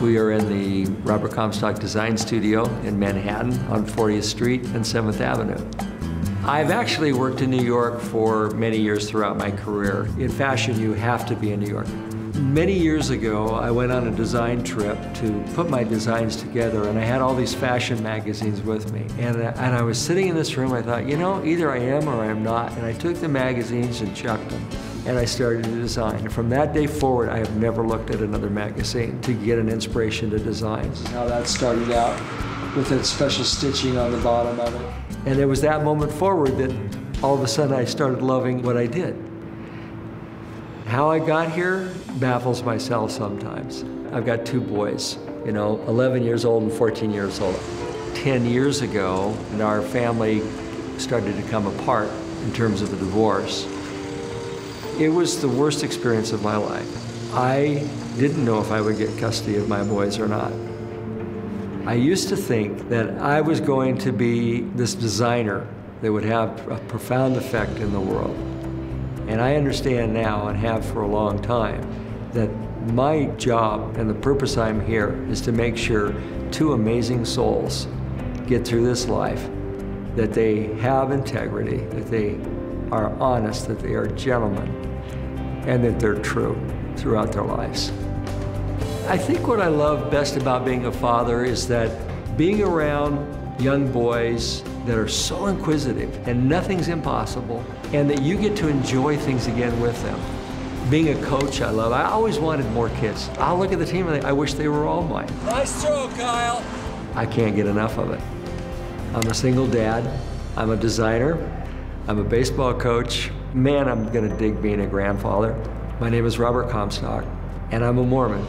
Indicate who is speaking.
Speaker 1: We are in the Robert Comstock Design Studio in Manhattan on 40th Street and 7th Avenue. I've actually worked in New York for many years throughout my career. In fashion, you have to be in New York. Many years ago, I went on a design trip to put my designs together, and I had all these fashion magazines with me. And, uh, and I was sitting in this room, I thought, you know, either I am or I am not. And I took the magazines and chucked them, and I started to design. And from that day forward, I have never looked at another magazine to get an inspiration to design. How that started out with that special stitching on the bottom of it. And it was that moment forward that all of a sudden I started loving what I did. How I got here baffles myself sometimes. I've got two boys, you know, 11 years old and 14 years old. 10 years ago, and our family started to come apart in terms of a divorce. It was the worst experience of my life. I didn't know if I would get custody of my boys or not. I used to think that I was going to be this designer that would have a profound effect in the world. And I understand now, and have for a long time, that my job and the purpose I'm here is to make sure two amazing souls get through this life, that they have integrity, that they are honest, that they are gentlemen, and that they're true throughout their lives. I think what I love best about being a father is that being around young boys that are so inquisitive and nothing's impossible, and that you get to enjoy things again with them. Being a coach, I love. I always wanted more kids. I'll look at the team and I wish they were all mine.
Speaker 2: Nice throw, Kyle.
Speaker 1: I can't get enough of it. I'm a single dad. I'm a designer. I'm a baseball coach. Man, I'm gonna dig being a grandfather. My name is Robert Comstock, and I'm a Mormon.